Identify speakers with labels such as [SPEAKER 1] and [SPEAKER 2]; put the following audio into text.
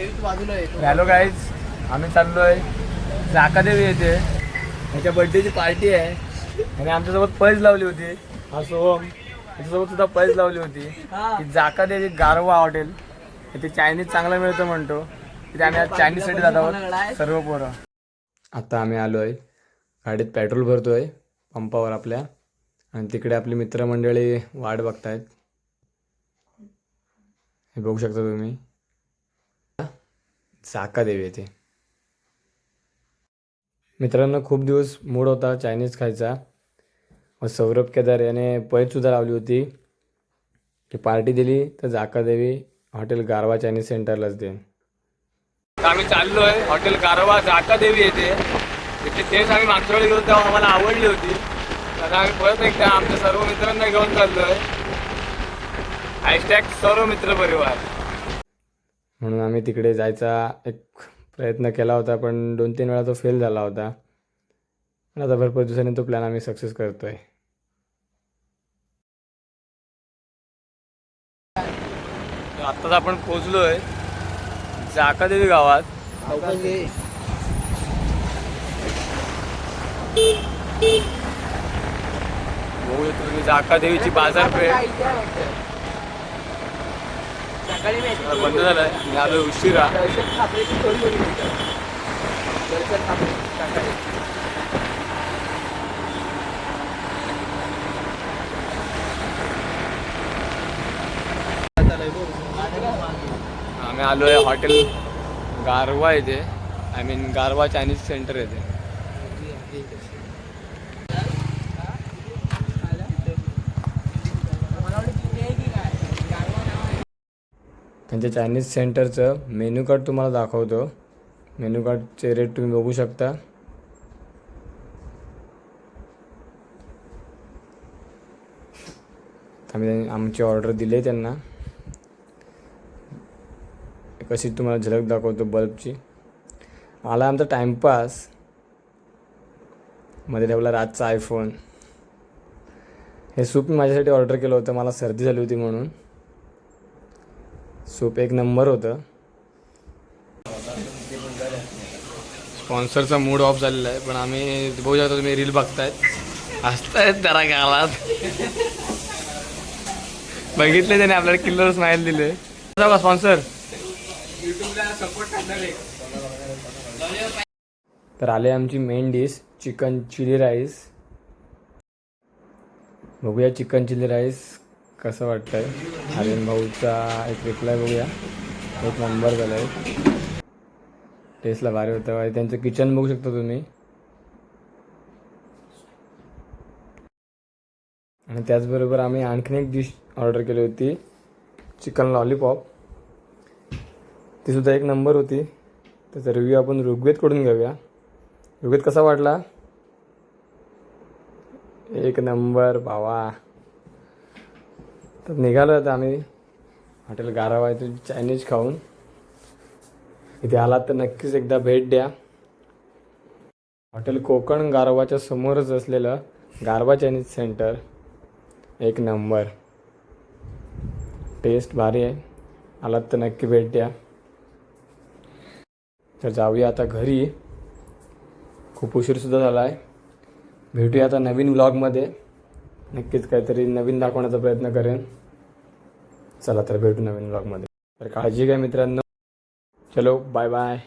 [SPEAKER 1] Hello guys आम्ही चाललोय जाकादेवी येते ह्याच्या बर्थडेची पार्टी आहे. आणि आमच्यासोबत पैज लावली होती. हा सोहम. त्याच्यासोबत सुद्धा पैज लावली होती. की जाकादेवी गारवा हॉटेल. इथे चायनीज चांगलं मिळतं म्हणतो. तिथे आम्ही आज चायनीजसाठी जात आहोत. सर्व पोरं. आता आम्ही आलोय. गाडीत पेट्रोल भरतोय. पंपावर आपल्या. आणि तिकडे आपली मित्रमंडळी वाट बघतायत. हे बघू शकता तुम्ही. चाका देवी येते मित्रांनो खूप दिवस मूड होता चायनीज खायचा. मग सौरभ केदार याने पैजसुद्धा लावली होती. की पार्टी दिली तर जाका देवी हॉटेल गारवा चायनीज सेंटरलाच दे आम्ही चाललो आहे हॉटेल गारवा जाका देवी येते तिथे तेच आम्ही मागच्या वेळी गेलो तेव्हा आम्हाला आवडली होती. तर आम्ही परत एकदा आमच्या सर्व मित्रांना घेऊन चाललो आहे हॅशटॅग सर्व मित्र परिवार. म्हणून आम्ही तिकडे जायचा एक प्रयत्न केला होता पण दोन तीन वेळा तो फेल झाला होता. पण आता भरपूर दिवसांनी तो प्लॅन आम्ही सक्सेस करतोय. आत्ताच आपण पोचलोय जाकादेवी गावात. हो, तुम्ही जाकादेवीची बाजारपेठ. बंद झालं मी आलो उशिरा आम्ही आलो आहे हॉटेल गारवा येथे. आय मीन गारवा चायनीज सेंटर येते त्यांच्या चायनीज सेंटरचं मेन्यू कार्ड तुम्हाला दाखवतो. मेन्यू कार्डचे रेट तुम्ही बघू शकता. आम्ही आमची ऑर्डर दिली आहे त्यांना. कशी तुम्हाला झलक दाखवतो बल्बची आला आमचा टाईमपासमध्ये ठेवला रातचा आयफोन हे सूप मी माझ्यासाठी ऑर्डर केलं होतं. मला सर्दी झाली होती म्हणून. सूप एक नंबर होतं. स्पॉन्सरचा मूड ऑफ झालेला आहे पण आम्ही बघू शकता तुम्ही रील बघतायत. हसतायत जरा गालात बघितले त्याने आपल्याला किल्लर स्माईल दिले का स्पॉन्सर तर आले आमची main dish chicken chilli rice बघूया चिकन चिली राईस कसं वाटतंय? आर्यन भाऊचा एक रिप्लाय बघूया. एक नंबर झाला आहे टेस्टला भारी होतं. आणि त्यांचं किचन बघू शकता तुम्ही. आणि त्याचबरोबर आम्ही आणखीन एक डिश ऑर्डर केली होती. चिकन लॉलीपॉप ती सुद्धा एक नंबर होती. त्याचा रिव्ह्यू आपण ऋग्वेदकडून घेऊया. ऋग्वेद कसा वाटला? एक नंबर भावा. तर निघालो आता आम्ही. हॉटेल गारावा इथे चायनीज खाऊन. इथे आलात तर नक्कीच एकदा भेट द्या. हॉटेल कोकण गारवाच्या समोरच असलेलं गारवा चायनीज सेंटर. एक नंबर. टेस्ट भारी आहे. आलात तर नक्की भेट द्या. तर जाऊया आता घरी. खूप उशीरसुद्धा झाला आहे भेटूया आता नवीन ब्लॉगमध्ये नक्कीच काहीतरी नवीन दाखवण्याचा प्रयत्न करेन. चला तर भेटू नवीन ब्लॉगमध्ये तर काळजी घ्या मित्रांनो. चलो बाय बाय